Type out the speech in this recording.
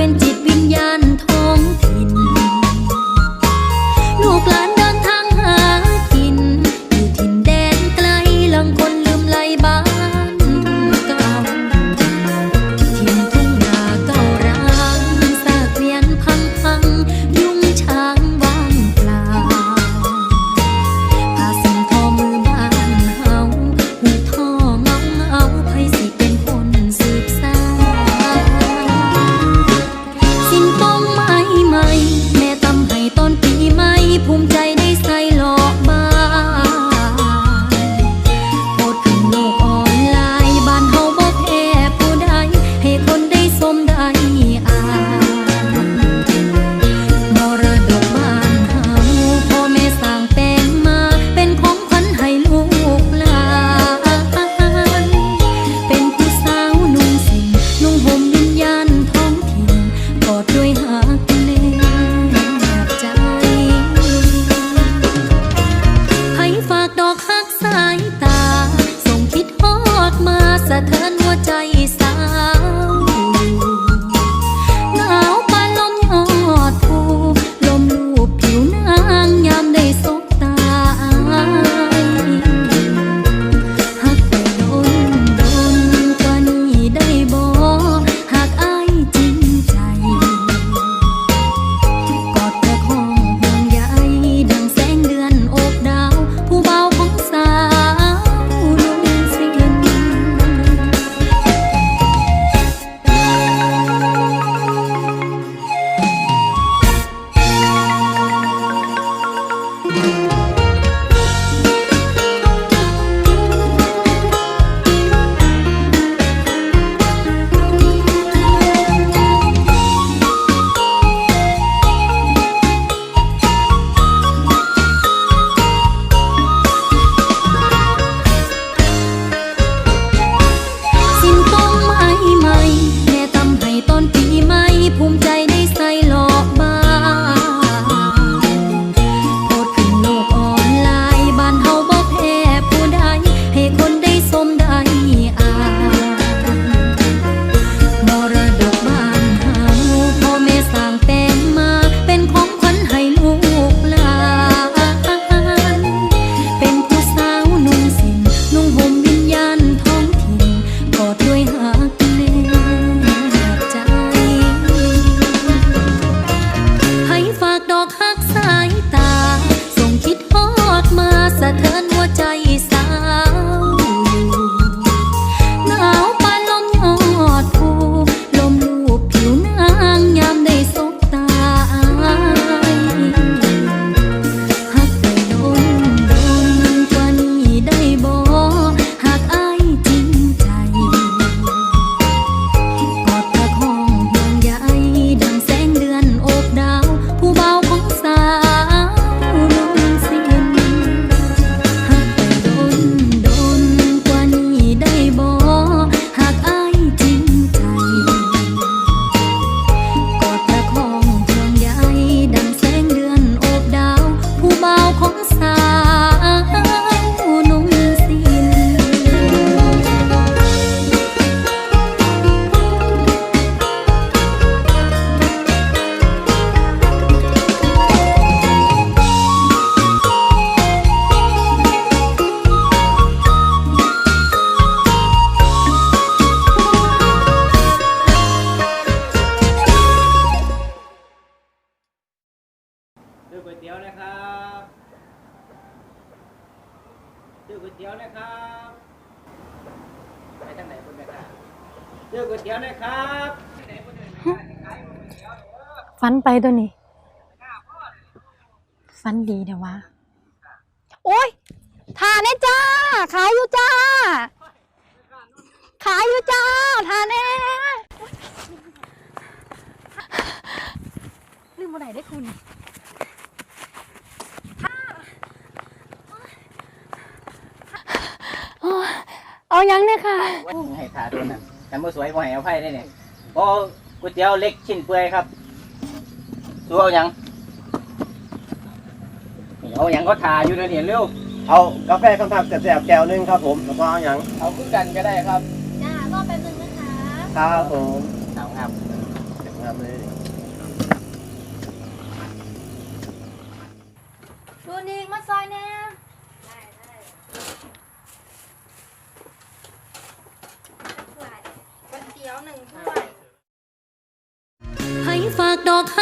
arrepentir. สะเทือนหัวใจ เดือก๋วยเตี๋ยวนะครับเดือก๋วยเตี๋ยวนะครับไปทางไหนคุณแม่ครับเดือก๋วยเตี๋ยวนะครับฟันไปตัวนี้ฟันดีเดี๋ยววะโอ้ยทานแน่จ้า ขายอยู่จ้า ขายอยู่จ้าทานแน่ลืมมาไหนได้คุณ อยังเนี่ยค่ะ ให้ทาตัวนะแต่เมื่อสวยบ่ให้เอาไผ่ได้เนี่ยเพราะก๋วยเตี๋ยวเล็กชิ้นเปื่อยครับสู้เอายังเอายังก็ทาอยู่เดี๋ยวนี้เร็วเอากาแฟคำทับแสบแก้วนึงครับผมแล้วก็เอายังเอาคือกันก็ได้ครับจ้ารอแป๊บนึงนะคะ ครับผม เอาครับ เสร็จงามเลย Dog.